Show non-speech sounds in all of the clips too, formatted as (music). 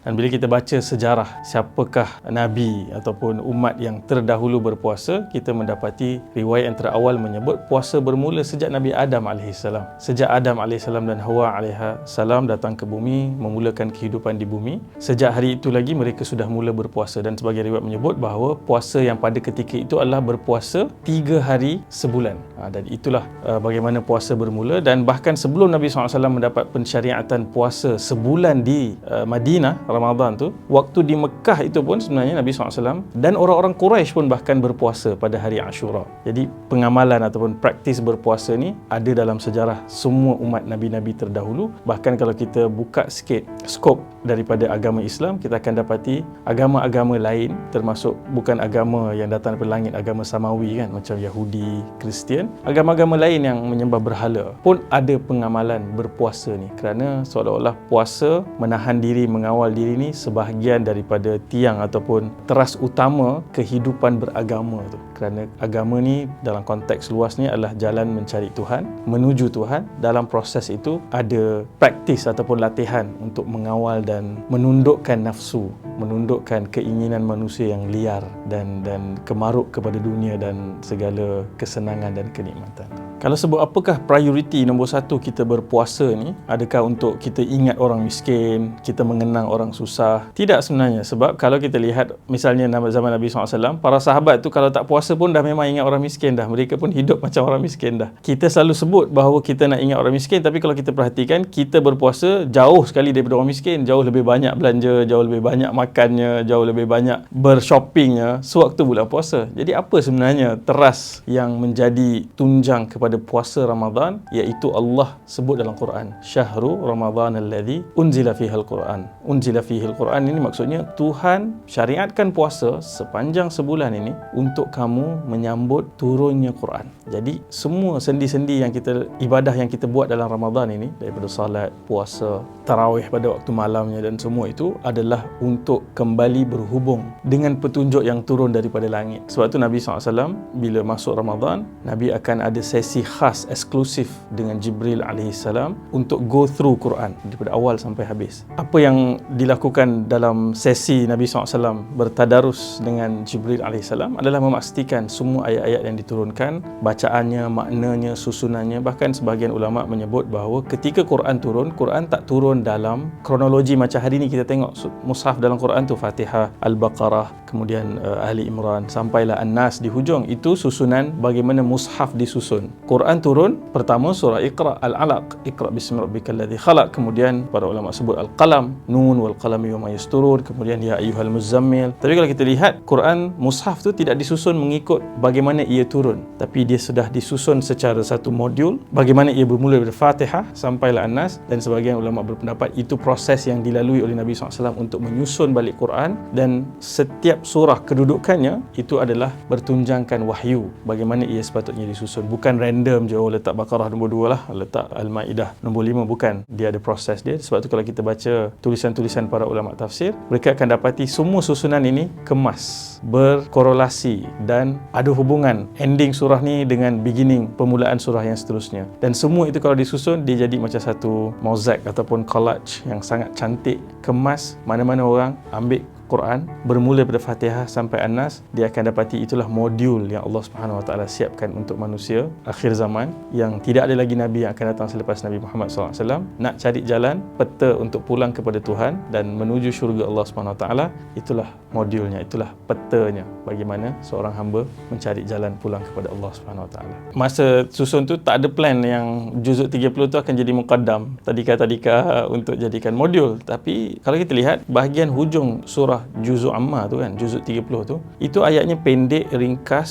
Dan bila kita baca sejarah siapakah Nabi ataupun umat yang terdahulu berpuasa, kita mendapati riwayat yang terawal menyebut puasa bermula sejak Nabi Adam AS. Sejak Adam AS dan Hawa AS datang ke bumi, memulakan kehidupan di bumi. Sejak hari itu lagi mereka sudah mula berpuasa dan sebagai riwayat menyebut bahawa puasa yang pada ketika itu adalah berpuasa tiga hari sebulan. Ha, dan itulah uh, bagaimana puasa bermula dan bahkan sebelum Nabi SAW mendapat pensyariatan puasa sebulan di uh, Madinah, Ramadan tu waktu di Mekah itu pun sebenarnya Nabi SAW dan orang-orang Quraisy pun bahkan berpuasa pada hari Ashura. Jadi pengamalan ataupun praktis berpuasa ni ada dalam sejarah semua umat Nabi-Nabi terdahulu. Bahkan kalau kita buka sikit skop daripada agama Islam kita akan dapati agama-agama lain termasuk bukan agama yang datang dari langit agama Samawi kan macam Yahudi, Kristian. Agama-agama lain yang menyembah berhala pun ada pengamalan berpuasa ni. Kerana seolah-olah puasa menahan diri mengawal diri ni sebahagian daripada tiang ataupun teras utama kehidupan beragama tu kerana agama ni dalam konteks luas ni adalah jalan mencari Tuhan menuju Tuhan. Dalam proses itu ada praktis ataupun latihan untuk mengawal dan menundukkan nafsu menundukkan keinginan manusia yang liar dan dan kemaruk kepada dunia dan segala kesenangan dan kenikmatan. Kalau sebut apakah prioriti nombor satu kita berpuasa ni? Adakah untuk kita ingat orang miskin kita mengenang orang susah? Tidak sebenarnya sebab kalau kita lihat misalnya zaman Nabi SAW para sahabat tu kalau tak puasa pun dah memang ingat orang miskin dah. Mereka pun hidup (laughs) macam orang miskin dah. Kita selalu sebut bahawa kita nak ingat orang miskin tapi kalau kita perhatikan kita berpuasa jauh sekali daripada orang miskin. Jauh lebih banyak belanja jauh lebih banyak makannya jauh lebih banyak bershoppingnya sewaktu bulan puasa. Jadi apa sebenarnya teras yang menjadi tunjang kepada pada puasa Ramadan? Iaitu Allah sebut dalam Quran syahru Ramadan alladhi unzila fihi al-Quran. Unzila fihi al-Quran ini maksudnya Tuhan syariatkan puasa sepanjang sebulan ini untuk kamu menyambut turunnya Quran jadi semua sendi-sendi yang kita ibadah yang kita buat dalam Ramadan ini daripada salat puasa tarawih pada waktu malamnya dan semua itu adalah untuk kembali berhubung dengan petunjuk yang turun daripada langit sebab itu Nabi SAW bila masuk Ramadan Nabi akan ada sesi khas eksklusif dengan Jibril AS untuk go through Quran daripada awal sampai habis. Apa yang dilakukan dalam sesi Nabi SAW bertadarus dengan Jibril AS adalah memastikan semua ayat-ayat yang diturunkan, bacaannya, maknanya, susunannya, bahkan sebahagian ulama menyebut bahawa ketika Quran turun, Quran tak turun dalam kronologi macam hari ini kita tengok. Mushaf dalam Quran tu Fatihah, Al-Baqarah, kemudian uh, Ali Imran sampailah An-Nas di hujung. Itu susunan bagaimana mushaf disusun. Quran turun pertama surah Iqra Al-Alaq. Iqra bismi rabbikal ladzi khalaq. Kemudian para ulama sebut Al-Qalam Nun wal qalami wa ma yasturun. Kemudian ya ayyuhal muzammil. Tapi kalau kita lihat Quran mushaf tu tidak disusun mengikut bagaimana ia turun. Tapi dia sudah disusun secara satu modul bagaimana ia bermula dari Fatihah sampailah An-Nas dan sebagian ulama berpendapat itu proses yang dilalui oleh Nabi SAW untuk menyusun balik Quran dan setiap surah kedudukannya itu adalah bertunjangkan wahyu bagaimana ia sepatutnya disusun. Bukan random je oh letak Baqarah nombor 2 lah letak Al-Maidah nombor 5 bukan. Dia ada proses dia. Sebab tu kalau kita baca tulisan-tulisan para ulama tafsir mereka akan dapati semua susunan ini kemas berkorelasi dan ada hubungan ending surah ni dengan beginning permulaan surah yang seterusnya. Dan semua itu kalau disusun dia jadi macam satu mozaik ataupun collage yang sangat cantik kemas. Mana-mana orang ambil Quran bermula pada Fatihah sampai An-Nas dia akan dapati itulah modul yang Allah Subhanahu Wa Taala siapkan untuk manusia akhir zaman yang tidak ada lagi nabi yang akan datang selepas Nabi Muhammad SAW nak cari jalan peta untuk pulang kepada Tuhan dan menuju syurga Allah Subhanahu Wa Taala itulah modulnya itulah petanya bagaimana seorang hamba mencari jalan pulang kepada Allah Subhanahu Wa Taala. Masa susun tu tak ada plan yang juzuk 30 tu akan jadi muqaddam. Tadika-tadika untuk jadikan modul. Tapi kalau kita lihat bahagian hujung surah surah Juzuk Amma tu kan, Juzuk 30 tu, itu ayatnya pendek, ringkas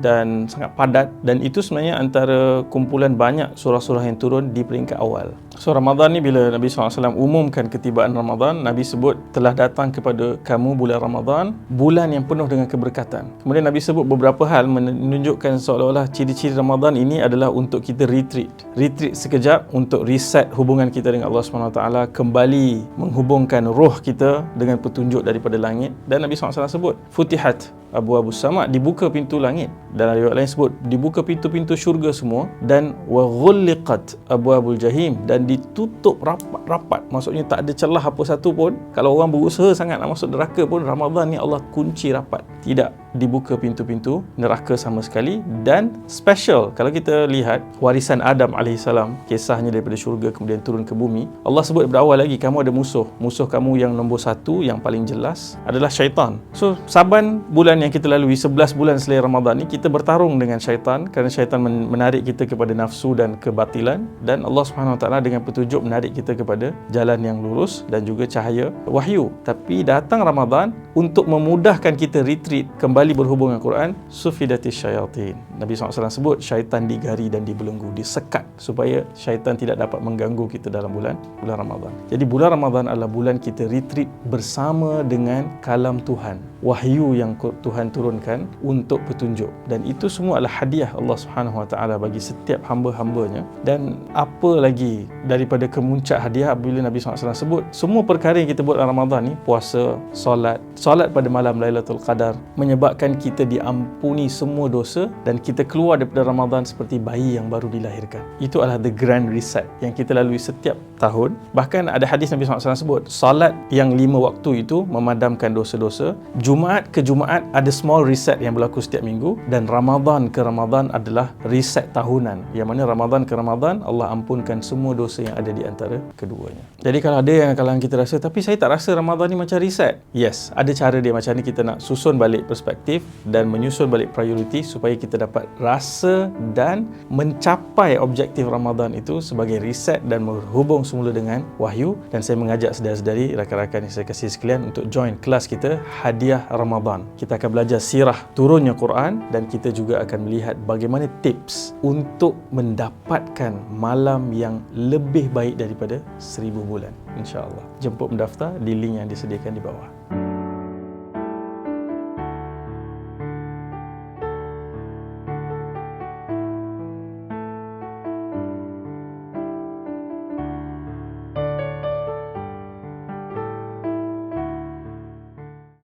dan sangat padat dan itu sebenarnya antara kumpulan banyak surah-surah yang turun di peringkat awal. So Ramadan ni bila Nabi SAW umumkan ketibaan Ramadan, Nabi sebut telah datang kepada kamu bulan Ramadan, bulan yang penuh dengan keberkatan. Kemudian Nabi sebut beberapa hal menunjukkan seolah-olah ciri-ciri Ramadan ini adalah untuk kita retreat. Retreat sekejap untuk reset hubungan kita dengan Allah SWT, kembali menghubungkan roh kita dengan petunjuk daripada langit. Dan Nabi SAW sebut, Futihat, Abu Abu Sama dibuka pintu langit. Dalam riwayat lain sebut dibuka pintu-pintu syurga semua dan wa ghulliqat abwabul jahim. Dan ditutup rapat-rapat. Maksudnya tak ada celah apa satu pun. Kalau orang berusaha sangat nak masuk neraka pun Ramadan ni Allah kunci rapat. Tidak dibuka pintu-pintu neraka sama sekali dan special. Kalau kita lihat warisan Adam AS kisahnya daripada syurga kemudian turun ke bumi Allah sebut berawal lagi kamu ada musuh. Musuh kamu yang nombor satu yang paling jelas adalah syaitan. So saban bulan yang kita lalui 11 bulan selain Ramadan ni kita bertarung dengan syaitan kerana syaitan menarik kita kepada nafsu dan kebatilan dan Allah taala dengan petunjuk menarik kita kepada jalan yang lurus dan juga cahaya wahyu. Tapi datang Ramadan untuk memudahkan kita retreat kembali kembali berhubung dengan Quran sufidati syayatin. Nabi SAW sebut syaitan digari dan dibelenggu disekat supaya syaitan tidak dapat mengganggu kita dalam bulan bulan Ramadan. Jadi bulan Ramadan adalah bulan kita retreat bersama dengan kalam Tuhan wahyu yang Tuhan turunkan untuk petunjuk. Dan itu semua adalah hadiah Allah Subhanahu Wa Taala bagi setiap hamba-hambanya. Dan apa lagi daripada kemuncak hadiah apabila Nabi SAW sebut? Semua perkara yang kita buat dalam Ramadan ni puasa solat solat pada malam Lailatul Qadar menyebab menyebabkan kita diampuni semua dosa dan kita keluar daripada Ramadan seperti bayi yang baru dilahirkan. Itu adalah the grand reset yang kita lalui setiap tahun. Bahkan ada hadis Nabi SAW sebut, salat yang lima waktu itu memadamkan dosa-dosa. Jumaat ke Jumaat ada small reset yang berlaku setiap minggu dan Ramadan ke Ramadan adalah reset tahunan. Yang mana Ramadan ke Ramadan Allah ampunkan semua dosa yang ada di antara keduanya. Jadi kalau ada yang kalau kita rasa, tapi saya tak rasa Ramadan ni macam reset. Yes, ada cara dia macam ni kita nak susun balik perspektif dan menyusun balik prioriti supaya kita dapat rasa dan mencapai objektif Ramadan itu sebagai reset dan berhubung semula dengan wahyu dan saya mengajak saudara-saudari rakan-rakan yang saya kasih sekalian untuk join kelas kita hadiah Ramadan. Kita akan belajar sirah turunnya Quran dan kita juga akan melihat bagaimana tips untuk mendapatkan malam yang lebih baik daripada seribu bulan. InsyaAllah. Jemput mendaftar di link yang disediakan di bawah.